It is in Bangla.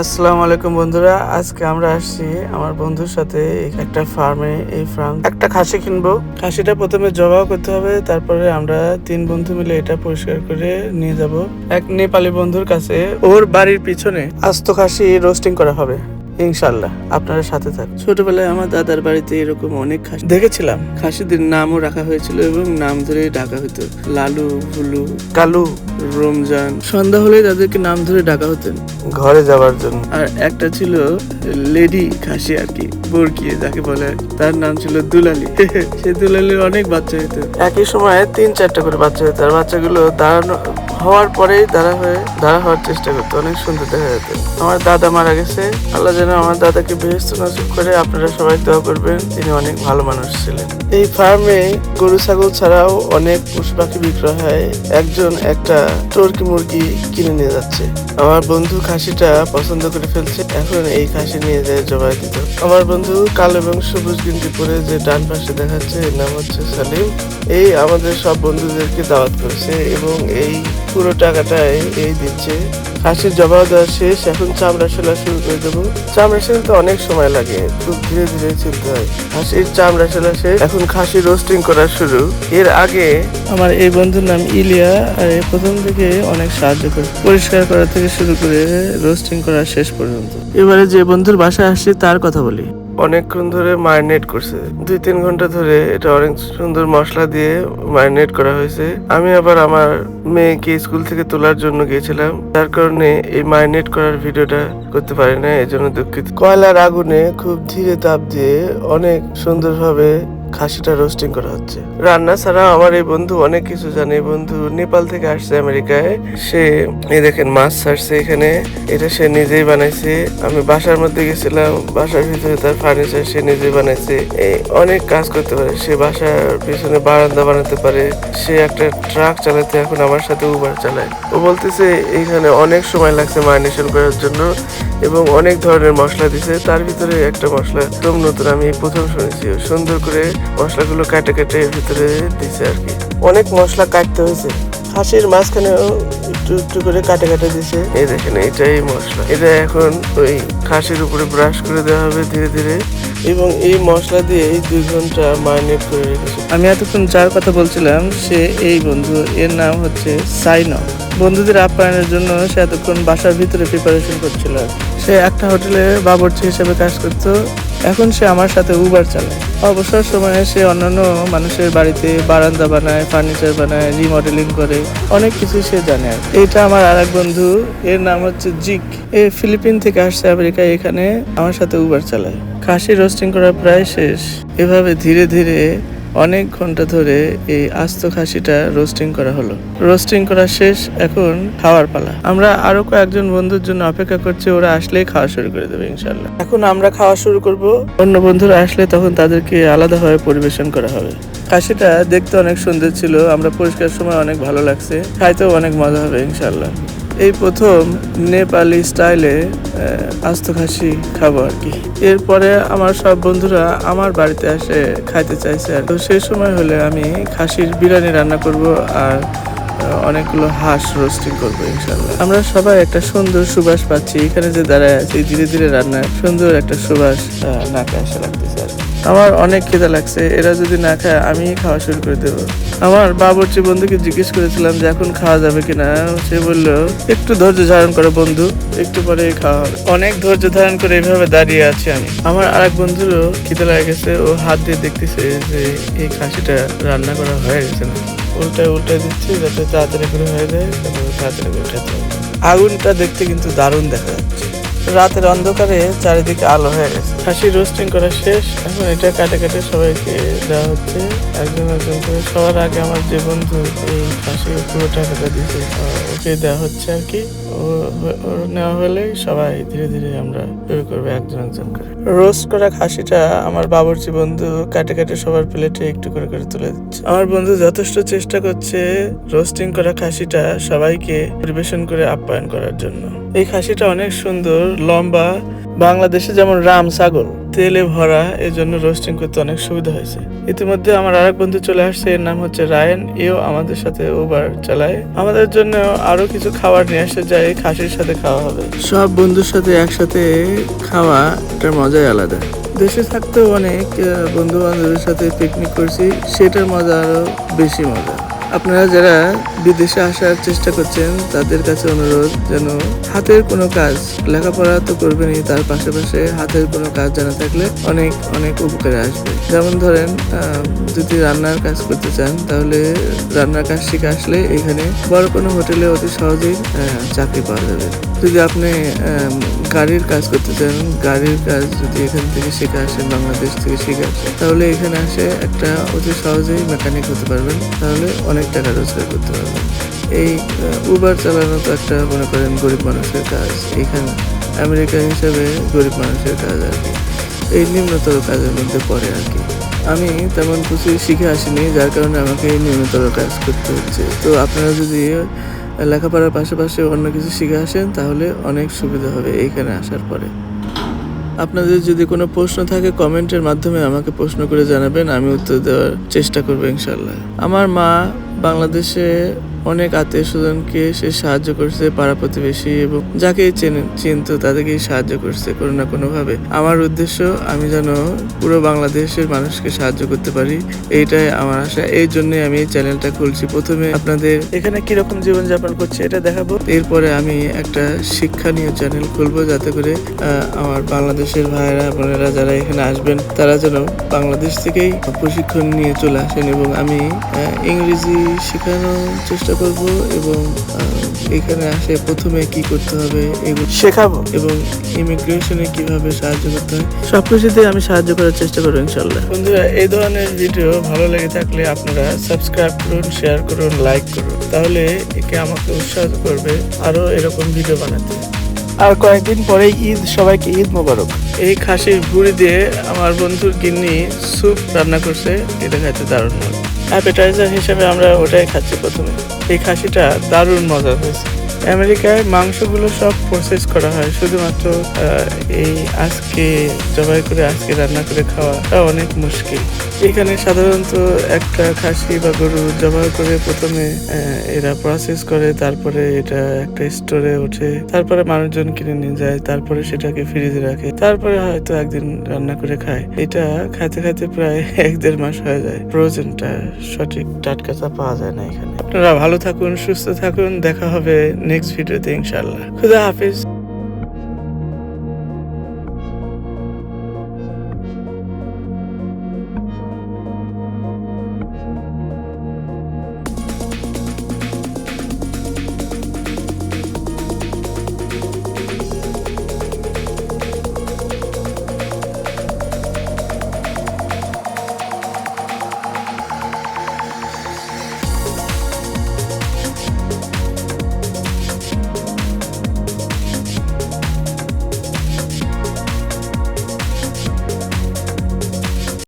আসসালামু আলাইকুম বন্ধুরা, আজকে আমরা আসছি আমার বন্ধুর সাথে একটা ফার্মে, এই ফার্ম একটা খাসি কিনবো। খাসিটা প্রথমে জবাও করতে হবে, তারপরে আমরা তিন বন্ধু মিলে এটা পরিষ্কার করে নিয়ে যাব। এক নেপালি বন্ধুর কাছে, ওর বাড়ির পিছনে আস্ত খাসি রোস্টিং করা হবে। ইনশাল্লাহ আপনারা সাথে থাক ছোটবেলায় আমার দাদার বাড়িতে এরকম অনেক খাসি দেখেছিলাম। খাসিদের নামও রাখা হয়েছিল এবং নাম ধরে ডাকা হতো। লালু ভুলু কালু। রমজান। সন্ধ্যা হলে তাদেরকে নাম ধরে ডাকা হতেন ঘরে যাওয়ার জন্য। আর একটা ছিল লেডি খাসি আর কি বরকি যাকে বলে। তার নাম ছিল দুলালি। সে দুলালির অনেক বাচ্চা হতো। একই সময় তিন চারটা করে বাচ্চা হতো। আর বাচ্চাগুলো দাঁড়ানো হওয়ার পরেই দাঁড়া হয়ে দাঁড়া হওয়ার চেষ্টা করতো, অনেক সুন্দর দেখা যেত। আমার দাদা মারা গেছে, আল্লাহ যেন আমার দাদাকে বেহেস্ত নসিব করে আপনারা সবাই দোয়া করবেন, তিনি অনেক ভালো মানুষ ছিলেন। এই ফার্মে গরু, ছাগল ছাড়াও অনেক পশু পাখি বিক্রয় হয়, একজন একটা টর্কি মুরগি কিনে নিয়ে যাচ্ছে। আমার বন্ধু খাসিটা পছন্দ করে ফেলছে, এখন এই খাসি নিয়ে যায় জবাই দিত। আমার বন্ধু কালো এবং সবুজ গিন্দি পরে যে ডান পাশে দেখাচ্ছে, এর নাম হচ্ছে সালিম। এই আমাদের সব বন্ধুদেরকে দাওয়াত করেছে এবং এই পুরো টাকাটাই এই দিচ্ছে। খাসির জবাব দেওয়া শেষ। এখন চামড়া সেলা শুরু করে দেবো। চামড়া সেলাতে অনেক সময় লাগে। খুব ধীরে ধীরে চলতে হয়। খাসির চামড়া সেলা শেষ। এখন খাসি রোস্টিং করা শুরু। এর আগে আমার এই বন্ধুর নাম ইলিয়া। আর প্রথম থেকে অনেক সাহায্য করে। পরিষ্কার করা থেকে শুরু করে রোস্টিং করা শেষ পর্যন্ত। এবারে যে বন্ধুর বাসায় আসছে তার কথা বলি। অনেকক্ষণ ধরে মারিনেট করছে। দুই তিন ঘণ্টা ধরে এটা অনেক সুন্দর মশলা দিয়ে মারিনেট করা হয়েছে। আমি আবার আমার মেয়েকে স্কুল থেকে তোলার জন্য গিয়েছিলাম। যার কারণে এই মারিনেট করার ভিডিওটা করতে পারি না এই জন্য দুঃখিত। কয়লার আগুনে খুব ধীরে তাপ দিয়ে অনেক সুন্দরভাবে খাসিটা রোস্টিং করা হচ্ছে। রান্না ছাড়া আমার এই বন্ধু অনেক কিছু জানে। বন্ধু নেপাল থেকে আসছে আমেরিকায়। সে, এই দেখেন, মাছ ছাড়ছে এখানে। এটা সে নিজেই বানাইছে। আমি বাসার মধ্যে গেছিলাম। বাসার ভিতরে তার ফার্নিচার সে নিজেই বানাইছে। এই অনেক কাজ করতে পারে। সে বাসার পিছনে বারান্দা বানাতে পারে। সে একটা ট্রাক চালাতে এখন আমার সাথে উবার চালায়। ও বলতেছে এইখানে অনেক সময় লাগছে ম্যারিনেশন করার জন্য এবং অনেক ধরনের মশলা দিছে। তার ভিতরে একটা মশলা। একদম নতুন, আমি প্রথম শুনেছি। সুন্দর করে মশলাগুলো কাটে কাটে ভিতরে দিছে আর কি। অনেক মশলা কাটতে হয়েছে। খাসির মাঝখানেও একটু একটু করে কাটে কাটে দিছে। এই দেখেন এটাই মশলা। এটা এখন ওই খাসির উপরে ব্রাশ করে দেওয়া হবে ধীরে ধীরে। এবং এই মশলা দিয়ে এই দুই ঘণ্টা ম্যারিনেট করে রেখেছে। আমি এতক্ষণ যার কথা বলছিলাম সে এই বন্ধু। এর নাম হচ্ছে সাইন। বন্ধুদের আপ্যায়নের জন্য সে এতক্ষণ বাসার ভিতরে প্রিপারেশন করছিল। সে একটা হোটেলে বাবরচি হিসেবে কাজ করতো। এখন সে আমার সাথে উবার চালায়। অবসর সময়ে সে অন্যান্য মানুষের বাড়িতে বারান্দা বানায় ফার্নিচার বানায় রিমডেলিং করে, অনেক কিছু সে জানে। এইটা আমার আর বন্ধু, এর নাম হচ্ছে জিক। এ ফিলিপিন থেকে আসছে আমেরিকায়, এখানে আমার সাথে উবার চালায়। খাসি রোস্টিং করা প্রায় শেষ। এভাবে ধীরে ধীরে অনেক ঘণ্টা ধরে এই আস্ত খাসিটা রোস্টিং করা হলো। রোস্টিং করা শেষ, এখন খাওয়ার পালা। আমরা আরও কয়েকজন বন্ধুর জন্য অপেক্ষা করছি, ওরা আসলেই খাওয়া শুরু করে দেবে ইনশাল্লাহ এখন আমরা খাওয়া শুরু করব। অন্য বন্ধুরা আসলে তখন তাদেরকে আলাদাভাবে পরিবেশন করা হবে। খাসিটা দেখতে অনেক সুন্দর ছিল, আমরা পরিষ্কার সময় অনেক ভালো লাগছে, খাইতেও অনেক মজা হবে ইনশাল্লাহ এই প্রথম নেপালি স্টাইলে আস্ত খাসি খাব আর কি। এরপরে আমার সব বন্ধুরা আমার বাড়িতে আসে খাইতে চাইছে আর তো সেই সময় হলে আমি খাসির বিরিয়ানি রান্না করব আর অনেকগুলো হাঁস রোস্টিং করব ইনশাল্লাহ আমরা সবাই একটা সুন্দর সুবাস পাচ্ছি। এখানে যে দাঁড়ায় আছি, ধীরে ধীরে রান্নার সুন্দর একটা সুবাস নাকে আসা লাগতেছে আর কি। আমার অনেক খিদা লাগছে, এরা যদি না খায় আমি খাওয়া শুরু করে দেবো। আমার বাবরচি বন্ধুকে জিজ্ঞেস করেছিলাম যে এখন খাওয়া যাবে কিনা, সে বলল, একটু ধৈর্য ধারণ করো বন্ধু, একটু পরে খাওয়া হবে। অনেক ধৈর্য ধারণ করে এইভাবে দাঁড়িয়ে আছি আমি। আমার আরেক বন্ধুরও খিদে লাগে গেছে, ও হাত দিয়ে দেখতেছে যে এই খাসিটা রান্না করা হয়ে গেছে না। উল্টায় উল্টায় দিচ্ছি, যাতে তাড়াতাড়ি করে হয়ে যায়, তারপরে তাড়াতাড়ি করে খেতে আগুনটা দেখতে কিন্তু দারুণ দেখা যাচ্ছে। রাতের অন্ধকারে চারিদিকে আলো হয়ে গেছে। খাসি রোস্টিং করা শেষ। এখন এটা কাটে কাটে সবাইকে দেওয়া হচ্ছে। একজন একজন করে সবার আগে আমার যে বন্ধু এই খাসি পুরো টাকাটা দিয়েছে, ওকে দেওয়া হচ্ছে আর কি। ওর নেওয়া হলে সবাই ধীরে ধীরে আমরা শুরু করব একজন একজন করে। রোস্ট করা খাসিটা আমার বাবরচি বন্ধু কাটে কাটে সবার প্লেটে একটু করে করে তুলে দিচ্ছে। আমার বন্ধু যথেষ্ট চেষ্টা করছে রোস্টিং করা খাসিটা সবাইকে পরিবেশন করে আপ্যায়ন করার জন্য। এই খাসিটা অনেক সুন্দর, লম্বা। বাংলাদেশে যেমন রাম ছাগল, তেলে ভরা এই জন্য রোস্টিং করতে অনেক সুবিধা হয়েছে। ইতিমধ্যে আমার আরেক বন্ধু চলে আসছে, এর নাম হচ্ছে রায়ন। এও আমাদের সাথে ওভার চালায়। আমাদের জন্য আরও কিছু খাবার নিয়ে আসে যাই খাসির সাথে খাওয়া হবে। সব বন্ধুর সাথে একসাথে খাওয়া, এটার মজাই আলাদা। দেশে থাকতেও অনেক বন্ধু বান্ধবের সাথে পিকনিক করছি, সেটার মজা আরও বেশি মজা। আপনারা যারা বিদেশে আসার চেষ্টা করছেন, তাদের কাছে অনুরোধ যেন হাতের কোনো কাজ লেখাপড়া তো করবেনই, তার পাশাপাশি হাতের কোনো কাজ জানা থাকলে অনেক অনেক উপকারে আসবে। যেমন ধরেন যদি রান্নার কাজ করতে চান, তাহলে রান্নার কাজ শিখে আসলে এখানে বড় কোনো হোটেলে অতি সহজেই চাকরি পাওয়া যাবে। যদি আপনি গাড়ির কাজ করতে চান, গাড়ির কাজ যদি এখান থেকে শিখে আসেন, বাংলাদেশ থেকে শিখে আসেন, তাহলে এখানে আসে একটা অতি সহজেই মেকানিক হতে পারবেন। তাহলে অনেক টাকা রোজগার করতে পারবেন এই উবার চালানো তো একটা, মনে করেন, গরিব মানুষের কাজ। এখানে আমেরিকা হিসাবে গরিব মানুষের কাজ আর কি। এই নিম্নতর কাজের মধ্যে পড়ে আর কি। আমি তেমন কিছু শিখে আসিনি, যার কারণে আমাকে এই নিম্নতর কাজ করতে হচ্ছে। তো আপনারা যদি লেখাপড়ার পাশাপাশি অন্য কিছু শিখে আসেন, তাহলে অনেক সুবিধা হবে এইখানে আসার পরে। আপনাদের যদি কোনো প্রশ্ন থাকে কমেন্টের মাধ্যমে আমাকে প্রশ্ন করে জানাবেন, আমি উত্তর দেওয়ার চেষ্টা করব ইনশাল্লাহ আমার মা বাংলাদেশে অনেক আত্মীয় স্বজনকে সে সাহায্য করছে পাড়া প্রতিবেশী এবং চেনে চিনত তাদেরকেই সাহায্য করছে কোনো না কোনোভাবে। আমার উদ্দেশ্য আমি যেন পুরো বাংলাদেশের মানুষকে সাহায্য করতে পারি এইটাই আমার আশা। এই জন্যই আমি এই চ্যানেলটা খুলছি। প্রথমে আপনাদের এখানে কীরকম জীবনযাপন করছে এটা দেখাবো। এরপরে আমি একটা শিক্ষণীয় চ্যানেল খুলবো যাতে করে আমার বাংলাদেশের ভাইয়েরা বোনেরা যারা এখানে আসবেন তারা যেন বাংলাদেশ থেকেই প্রশিক্ষণ নিয়ে চলে আসেন এবং আমি ইংরেজি শেখানোর চেষ্টা করব এবং এখানে আসে প্রথমে কি করতে হবে এগুলো শেখাবো। এবং ইমিগ্রেশনে কীভাবে সাহায্য করতে হয়। সবকিছুতে আমি সাহায্য করার চেষ্টা করব ইনশাল্লাহ বন্ধুরা এই ধরনের ভিডিও ভালো লেগে থাকলে আপনারা সাবস্ক্রাইব করুন শেয়ার করুন লাইক করুন। তাহলে একে আমাকে উৎসাহ করবে আরও এরকম ভিডিও বানাতে। আর কয়েকদিন পরে ঈদ সবাইকে ঈদ মোবারক। এই খাসির ভুড়ি দিয়ে আমার বন্ধুর গিন্নি স্যুপ রান্না করছে এটা খাইতে দারুণ মজা অ্যাপেটাইজার হিসেবে আমরা ওটাই খাচ্ছি প্রথমে। এই খাসিটা দারুণ মজা হয়েছে। আমেরিকায় মাংসগুলো সব প্রসেস করা হয়। শুধুমাত্র এই আজকে জবাই করে, আজকে রান্না করে খাওয়াটা অনেক মুশকিল। এখানে সাধারণত একটা খাসি বা গরু জবাই করে প্রথমে এরা প্রসেস করে, তারপরে এটা একটা স্টোরে ওঠে। তারপরে মানুষজন কিনে নিয়ে যায়, তারপরে সেটাকে ফ্রিজে রাখে। তারপরে হয়তো একদিন রান্না করে খায়। এটা খাইতে খাইতে প্রায় এক দেড় মাস হয়ে যায়। ফ্রোজেনটা সঠিক টাটকাটা পাওয়া যায় না এখানে। আপনারা ভালো থাকুন, সুস্থ থাকুন। দেখা হবে নেক্সট ভিডিওতে ইনশাল্লাহ খুদা হাফিজ।